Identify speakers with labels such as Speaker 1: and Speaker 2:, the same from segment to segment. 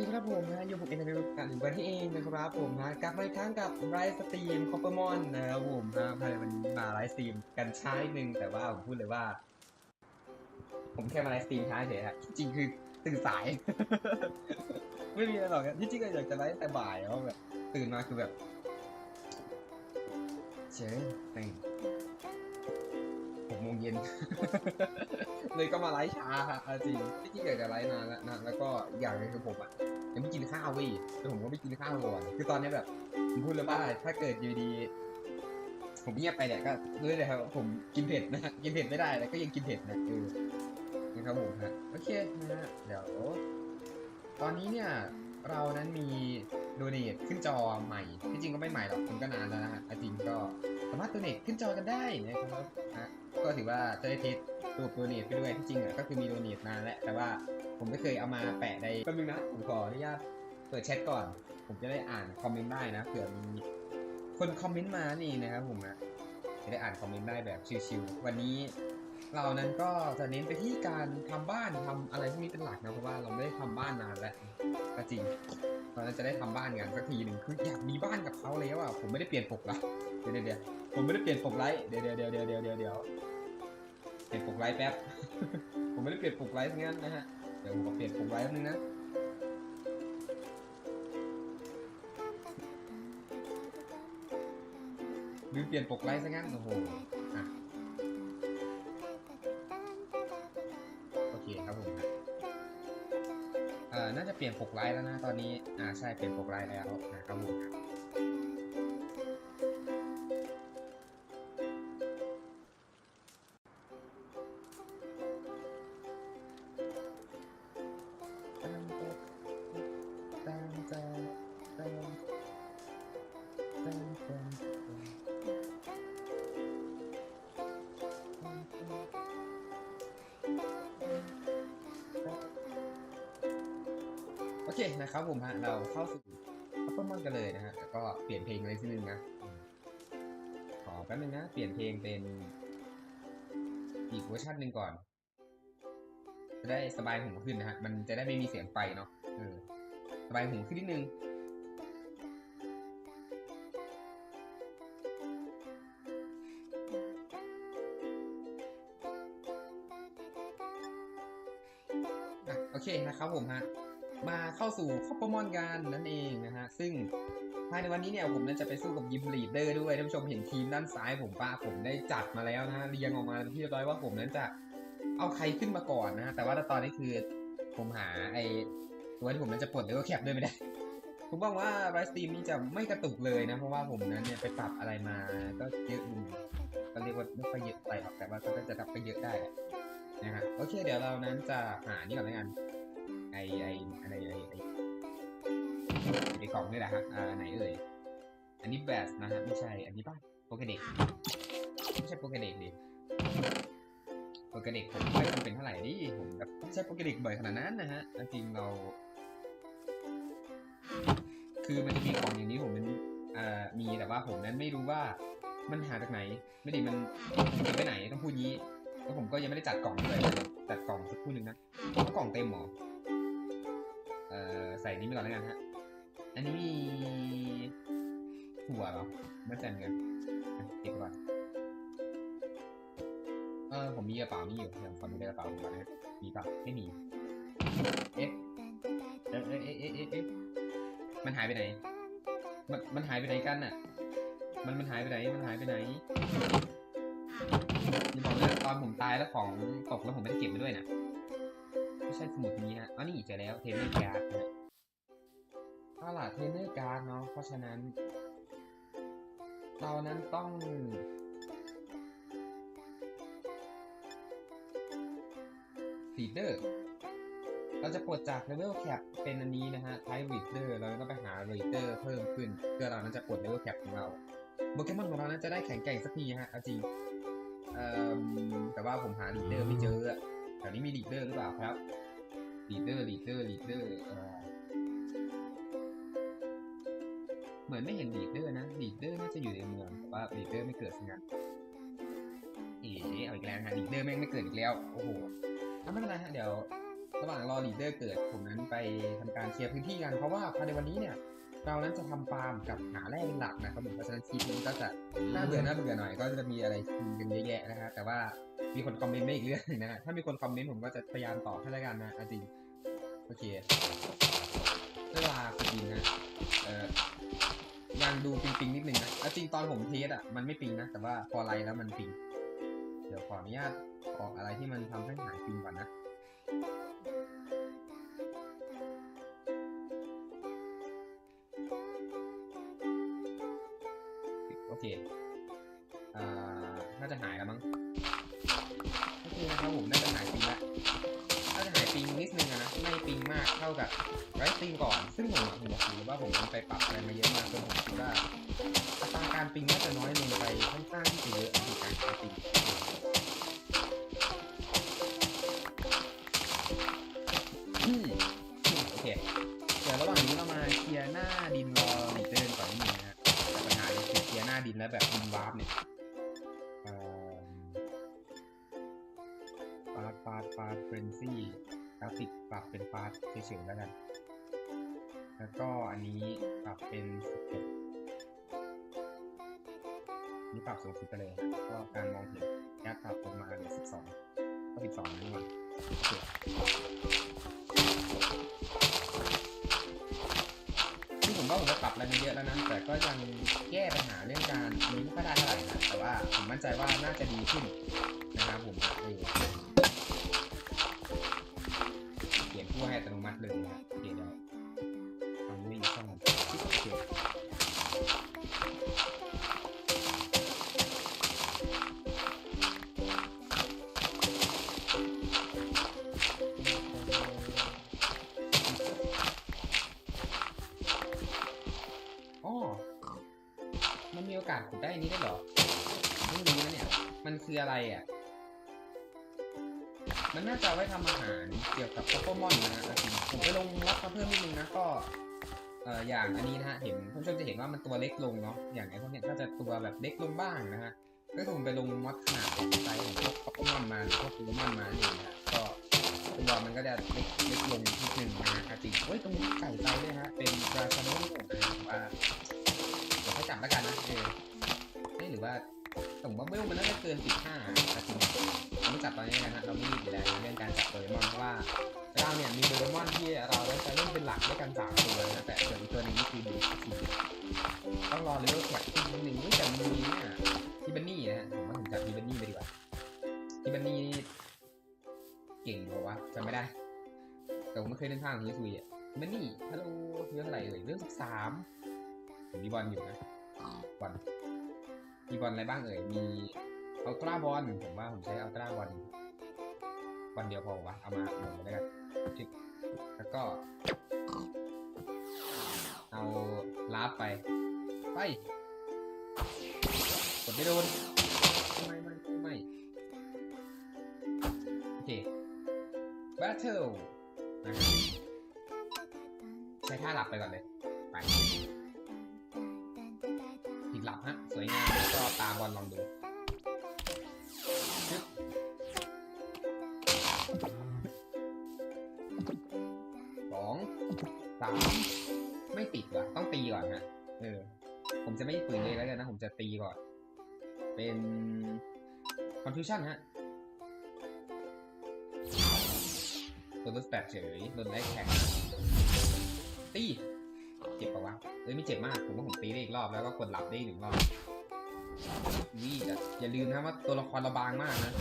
Speaker 1: สวัสดีครับผมนะอยู่ผมเอ็นวิวกันอีกวันที่เองนะครับผมนะกลับมาอีกครั้งกับไลฟ์สตรีมคอปเปอร์มอนนะครับผมนะภายในวันนี้มาไลฟ์สตรีมกันช้านิดนึงแต่ว่าผมพูดเลยว่า ผมแค่มาไลฟ์สตรีมช้าเฉยครับจริงคือตื่นสาย ไม่มีอะไรหรอกครับที่จริงก็อยากจะไลฟ์แต่บ่ายแล้วแบบตื่นมาคือแบบเฉยต่งหกโมง เย็น เลยก็มาไลฟ์ช้าครับเอาจริงที่จริงอยากจะไลฟ์นานแล้วนะแล้วก็อย่างนึงคือผมอะยังไม่กินข้าวเว้ยแต่ผมก็ไม่กินข้าวก่อนคือตอนนี้แบบผมพูดเลยว่าถ้าเกิดอยู่ดี ผมเงียบไปเนี่ยก็รู้เลยครับผมกินเผ็ดนะกินเผ็ดไม่ได้แต่ก็ยังกินเผ็ดนะเออนะครับผมฮะโอเคนะฮะเดี๋ยว ตอนนี้เนี่ยเรานั้นมีโดเนทขึ้นจอใหม่ที่จริงก็ไม่ใหม่หรอกมันก็นานแล้วนะฮะเอจริงก็ สามารถโดเนทขึ้นจอกันได้นะครับนะก็ถือว่าจะได้เทสตัวโดเนทไปด้วยที่จริงอะก็คือมีโดเนทนานแล้วแต่ว่าผมไม่เคยเอามาแปะในก็นึงนะผมขออนุญาตเปิดแชทก่อน ผมจะได้อ่านคอมเมนต์ได้นะเผื่อมีคนคอมเมนต์มานี่นะครับผมนะจะได้อ่านคอมเมนต์ได้แบบชิวๆวันนี้เรานั้นก็จะเน้นไปที่การทำบ้านทำอะไรพวกนี้เป็นหลักนะเพราะว่าเราไม่ได้ทำบ้านนานแล้วก็จริงเรานั้นจะได้ทำบ้านกันสักทีหนึ่งคืออยากมีบ้านกับเขาแล้วอะผมไม่ได้เปลี่ยนปกไลท์ เดี๋ยวเดี๋ยวผมไม่ได้เปลี่ยนปกไลท์เดี๋ยวเดี๋ยวเดี๋ยวเดี๋ยวเดี๋ยวเดี๋ยวเดี๋ยวเปลี่ยนปกไลท์แป๊บ ผมไม่ได้เปลี่ยนปกไลท์งั้นนะฮะ เดี๋ยวผมขอเปลี่ยนปกไลท์นึงนะลืมเปลี่ยนปกไลท์ซะงั้นโอ้โหอะโอเคครับผมเอ่อน่าจะเปลี่ยนปกไลน์แล้วนะตอนนี้ อ่าใช่เปลี่ยนปกไลน์แล้วนะครับผม เคนะครับผมฮะเราเข้าสู่อัปเปอร์มอนกันเลยนะฮะแล้วก็เปลี่ยนเพลงเลยทีนึงนะ ขอแป๊บนึงนะ เปลี่ยนเพลงเป็นอีกเวอร์ชันหนึ่งก่อน จะได้สบายหูขึ้นนะฮะ มันจะได้ไม่มีเสียงไฟเนาะเออสบายหูขึ้นนิดนึงอะโอเคนะครับผมฮะ มาเข้าสู่คอปเปอร์มอนกันนั่นเองนะฮะ ซึ่งภายในวันนี้เนี่ยผมน่าจะไปสู้กับยิมลีดเดอร์ด้วยท่านผู้ชมเห็นทีมด้านซ้ายผมป้าผมได้จัดมาแล้วนะฮะเรียงออกมาที่เรียบร้อยว่าผมนั้นจะเอาใครขึ้นมาก่อนนะฮะแต่ว่าตอนนี้คือผมหาไอ้ตัวที่ผมนั้นจะปลดแล้วก็แคปด้วยไม่ได้ผมบอกว่าไรสตีมนี้จะไม่กระตุกเลยนะ เพราะว่าผมนั้นเนี่ยไปปรับอะไรมาก็เยอะอยู่ก็เรียกว่าไม่ค่อยเยอะไปหรอกแต่ว่าก็จะดับไปเยอะได้นะฮะโอเค เดี๋ยวเรานั้นจะหานี่ก่อนแล้วกัน ไอไออะไรไอไอไอกล่องนี่แหละฮะอ่าไหนเอ่ยอันนี้แบสนะฮะไม่ใช่อันนี้ป่ะโปเกเด็กไม่ใช่โปเกเด็กดิโปเกเด็กผมไม่จำเป็นเท่าไหร่ดิผมแบบไม่ใช่โปเกเด็กบ่อยขนาดนั้นนะฮะจริงเรา คือมันจะมีของอย่างนี้ผมมันอ่ามีแต่ว่าผมนั้นไม่รู้ว่ามันหาจากไหน ไม่ดีมันมันไปไหนต้องพูดงี้แล้วผมก็ยังไม่ได้จัดกล่องเลยจัดกล่องสักครู่หนึ่งนะกล่องเต็มหรอ ใส่นี้ไปก่อนแล้วกันฮะ อันนี้มีถั่วเหรอไม่แจ่เงินเก็บก่อนเออผมมีกระเป๋านี่อยู่เดี๋ยวขอดูในกระเป๋าผมก่อนนะฮะมีเปล่าไม่มีเอ๊ะเอ๊ะเอ๊ะเอ๊ะเอ๊ะเอ๊ะมันหายไปไหน มันมันหายไปไหนกันน่ะ มันมันหายไปไหน มันหายไปไหนอย่าบอกนะตอนผมตายแล้วของตกแล้วผมไม่ได้เก็บมาด้วยนะไม่ใช่สมุดนี้ฮะอ๋อนี่เจอแล้วเทรนเนอร์การ์ดนะ เอาล่ะเทรนเนอร์การ์ดเนาะเพราะฉะนั้น เรานั้นต้องลีเดอร์เราจะปลดจากเลเวลแคปเป็นอันนี้นะฮะไทป์ลีดเดอร์เราต้องไปหาลีดเดอร์เพิ่มขึ้น เพื่อเรานั้นจะปลดเลเวลแคปของเราโปเกมอนของเรานั้นจะได้แข็งแกร่งสักทีฮะเอาจริงเอ่อแต่ว่าผมหาลีดเดอร์ไม่เจออะแถวนี้มีลีดเดอร์หรือเปล่าครับลีดเดอร์ลีดเดอร์ลีดเดอร์ เหมือนไม่เห็นลีดเดอร์นะลีดเดอร์น่าจะอยู่ในเมืองแต่ว่าลีดเดอร์ไม่เกิดสักงั้นเอ๋เอาอีกแล้วนะลีดเดอร์แม่งไม่เกิดอีกแล้วโอ้โหเอาไม่เป็นไรฮะเดี๋ยวระหว่างรอลีดเดอร์เกิดผมนั้นไปทำการเคลียร์พื้นที่กันเพราะว่าภายในวันนี้เนี่ยเรานั้นจะทำฟาร์มกับหาแร่เป็นหลักนะครับผมเพราะฉะนั้นคลิปนี้ก็จะน่าเบื่อน่าเบื่อหน่อย ก็จะมีอะไรคุยกันเยอะแยะนะฮะแต่ว่ามีคนคอมเมนต์ไม่อีกเรื่องนะฮะถ้ามีคนคอมเมนต์ผมก็จะพยายามตอบให้แล้วกันนะอาจริงโอเคเวลาขุดดินนะเออ ยังดูปิงปิงนิดนึงนะเอาจริงตอนผมเทสอะมันไม่ปิงนะ แต่ว่าพอไลน์แล้วมันปิง เดี๋ยวขออนุญาตออกอะไรที่มันทำให้หายปิงก่อนนะโอเค อ่า น่าจะหายแล้วมั้ง โอเคนะครับผมน่า กเท่ากับไรปิงก่อน ซึ่งผมผมบอกเลยว่าผมไปปรับอะไรมาเยอะมากจนผมคิดว่าอัตราการปิงน่าจะน้อยลงไปค่อนข้างที่จะเยอะในการใช้ปิงอืมโอเค เดี๋ยวระหว่างนี้เรามาเคลียร์หน้าดินรอลีดเดอร์ก่อนนิดนึงนะฮะแต่ปัญหาเลยคือเคลียร์หน้าดินแล้วแบบดินวาร์ปเนี่ยเอ่อฟาดฟาดฟาดเฟรนซี่ กราฟิกปรับเป็นฟาดเฉยๆแล้วกัน แล้วก็อันนี้ปรับเป็นสิบเนี่ปรับสูงสุดไปเลย ก็การมองเห็นแอปปรับลงมาเหลือสิบสองก็สิบสองนั่นเองโอเคคือผมว่าผมจะปรับอะไรมาเยอะแล้วนะ แต่ก็ยังแก้ปัญหาเรื่องการอันนี้ไม่ค่อยได้เท่าไหร่นะ แต่ว่าผมมั่นใจว่าน่าจะดีขึ้นนะครับผมเออ ห้อัตโนมัติเลยนะเดี๋ยวเดี๋ยวทำวิ่งช่องโอเคอ๋อมันมีโอกาสขุดได้อันนี้ได้หรอผมเพิ่งรู้นะเนี่ย มันคืออะไรอะ มันน่าจะไว้ทำอาหารเกี่ยวกับโปเกมอนนะฮะจริงผมไปลงรับมาเพิ่มนิดนึงนะก็เอ่ออย่างอันนี้นะฮะเห็นท่านผู้ชมจะเห็นว่ามันตัวเล็กลงเนาะอย่างไอ้พวกเนี้ยก็จะตัวแบบเล็กลงบ้างนะฮะก็คือผมไปลงมอดขนาดของไซส์ของพวกโปเกมอนมาหรือพวกโปเกมอนมานี่นะก็ตัวมันก็จะเล็กเล็กลงนิดนึงนะฮะจริงเฮ้ยตรงนี้ไก่ไซด้วยฮะเป็นราซาโน่นะฮะผมว่าเดี๋ยวให้จับแล้วกันนะเออ หรือว่าผมว่าเวลมันน่าจะเกิน15นาทีเราไม่จับตอนนี้นะฮะเราไม่รีอยู่แล้วเรื่องการจับโดเรมอนเพราะว่าเราเนี่ยมีโดเรมอนที่เราจะเล่นเป็นหลักด้วยกันสามตัวนะแต่ส่วนอีกตัวนึงนี่คือดูสี่ต้องรอเลเวลแท็กขึ้นนิดนึงแต่มีเนี่ยทิบันนี่นะฮะผมว่าผมจับทิบันนี่ไปดีกว่าทิบันนี่นี่เก่งอยู่วะจำไม่ได้แต่ผมไม่เคยเล่นท่าของฮิซุยอะทิบันนี่ฮัลโหลเรื่องอะไรเอ่ยเรื่องสิบสามผมมีบอลอยู่นะบอล มีบอลอะไรบ้างเอ่ย มีอัลตร้าบอลผมว่าผมใช้อัลตร้าบอลบอลเดียวพอวะเอามาหมดเลยกันจิ๊กแล้วก็เอาลาฟไป ไป กดไม่โดนไม่ไม่ไม่โอเค battle นะครับใช้ท่าหลับไปก่อนเลย ไป ฮะสวยงามแล้วก็ตาบอลลองดูชึบสองสามไม่ติดว่ะ ต้องตีก่อนฮะเออ ผมจะไม่ฝืนเลยแล้วกันนะ ผมจะตีก่อน เป็น confusion ฮะโดนลดแปดเฉยโดนไล่แข่งตี เจ็บปะวะเอ้ยไม่เจ็บมาก ผมว่าผมตีได้อีกรอบแล้วก็กดหลับได้หนึ่งรอบนี่แต่อย่าลืมนะว่าตัวละครเราบางมากนะ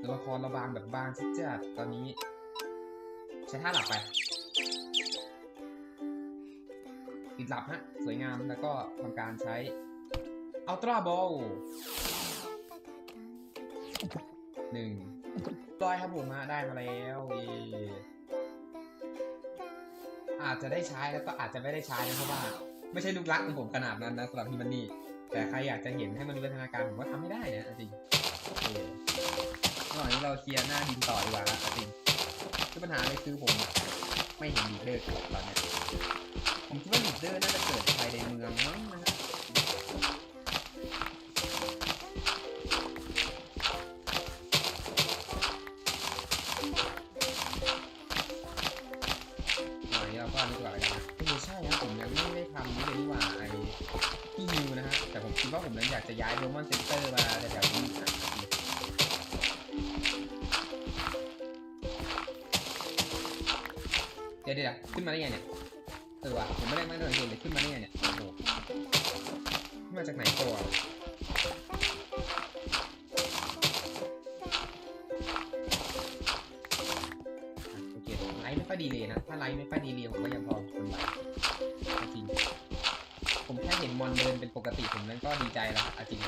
Speaker 1: ตัวละครเราบางแบบบางจัดตอนนี้ ใช้ท่าหลับไปติดหลับฮะ สวยงามแล้วก็ทำการใช้อัลตร้าบอลหนึ่งปล่อยครับผมฮะได้มาแล้วเย้ อาจจะได้ใช้แล้วก็อาจจะไม่ได้ใช้นะเพราะว่า ไม่ใช่ลูกรักของผมขนาดนั้นนะสำหรับฮิมันนี่แต่ใครอยากจะเห็นให้มันมีพัฒนาการผมว่าทำไม่ได้นะจริงเออระหว่างนี้เราเคลียร์หน้าดินต่อดีกว่าละจริงคือปัญหาเลยคือผมไม่เห็นลีดเดอร์ดตอนเนี้ยผมคิดว่าลีดเดอร์น่าจะเกิดภายในเมืองมั้งนะ ดมอนเซ็นเตอร์มาแถวๆนี้อะเดี๋ยวเดี๋ยวขึ้นมาได้ไงเนี่ยเออว่ะผมไม่ได้ไม่ได้เห็นเลยขึ้นมาได้ไงเนี่ยโอ้โหขึ้นมาจากไหนตัวโอเคไลฟ์ไม่ค่อยดีเลยนะ ถ้าไลฟ์ไม่ค่อยดีเลยผมก็ยังพอทนไหวจริง ผมแค่เห็นมอนเดินเป็นปกติผมนั้นก็ดีใจแล้วจริง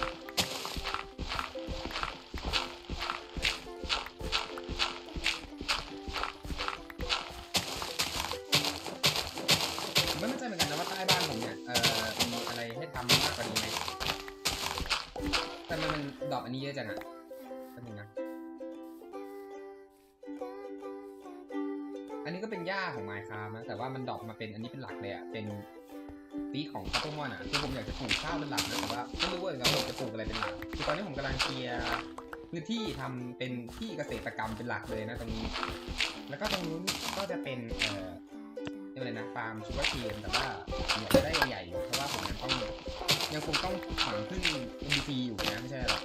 Speaker 1: ไม่มั่ใจเหมือนกันนะว่าใต้บ้านผมเนี่ยเอ่อมีอะไรให้ทำมากกว่านี้ไหมแต่มันมันดอปอันนี้เยอะจังอะแป๊บนึงนะอันนี้ก็เป็นหญ้าของไมค์คานะแต่ว่ามันดอปมาเป็นอันนี้เป็นหลักเลยอะเป็น ซีของคาโตมอนอะคือผมอยากจะปลูกข้าวเป็นหลักนะแต่ว่าไม่รู้ว่าเราผมจะปลูกอะไรเป็นหลักคือตอนนี้ผมกำลังเคลียร์พื้นที่ทำเป็นที่เกษตรกรรมเป็นหลักเลยนะตรงนี้ แล้วก็ตรงนู้นก็จะเป็นเอ่อเรียกอะไรนะฟาร์มชูการ์เทียนแต่ว่าผมอยากจะได้ใหญ่ๆเพราะว่าผมยังต้องยังคงต้องฝังขึ้น MVP อยู่นะไม่ใช่หรอก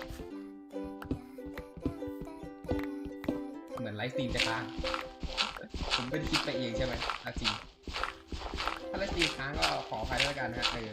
Speaker 1: เหมือนไลฟ์สตรีมจะค้างผมไม่ได้คิดไปเองใช่ไหมจริง ไลฟ์สตรีมค้างก็ขออภัยด้วยกันนะฮะเออ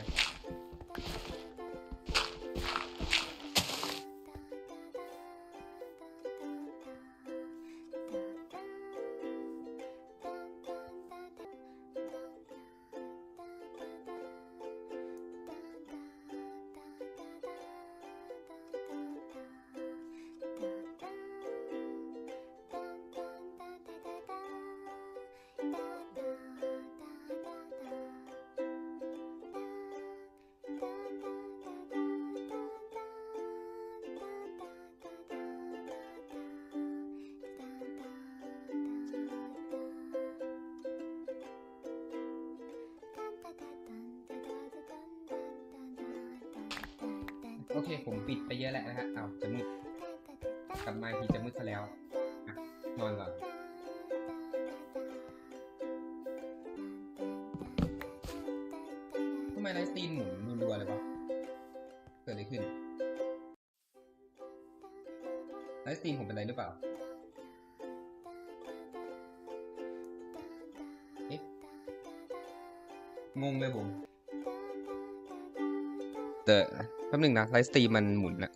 Speaker 1: อเคผมปิดไปเยอะแล้วนะฮะเอาจะมืดกลับมาทีจะมืดซะแล้วนอนก่อนทำไมไลฟ์สตรีมหมุนรัวๆเลยวะเกิดอะไรขึ้นไลฟ์สตรีมผมเป็นอะไรหรือเปล่าเอ๊ะงงเลยผมแต่ แป๊บหนึ่งนะไลฟ์สตรีมมันหมุนอะ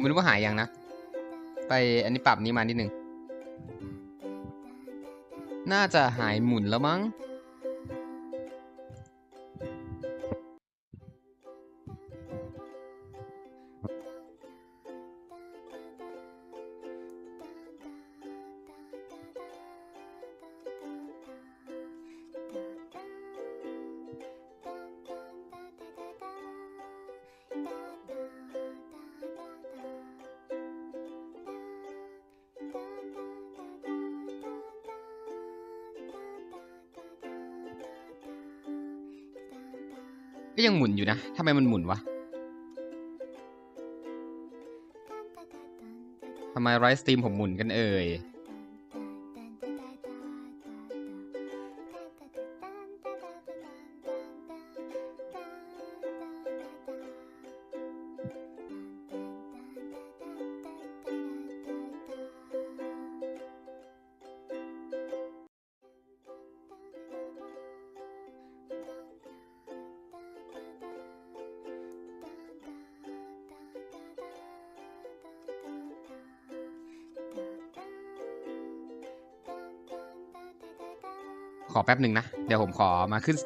Speaker 1: ไม่รู้ว่าหายยังนะ ไปอันนี้ปรับนี้มานิดหนึ่งน่าจะหายหมุนแล้วมั้ง ก็ยังหมุนอยู่นะทำไมมันหมุนวะทำไมไรสตรีมผมหมุนกันเอ่ย
Speaker 2: ขอแป๊บหนึ่งนะ เดี๋ยวผมขอมาขึ้น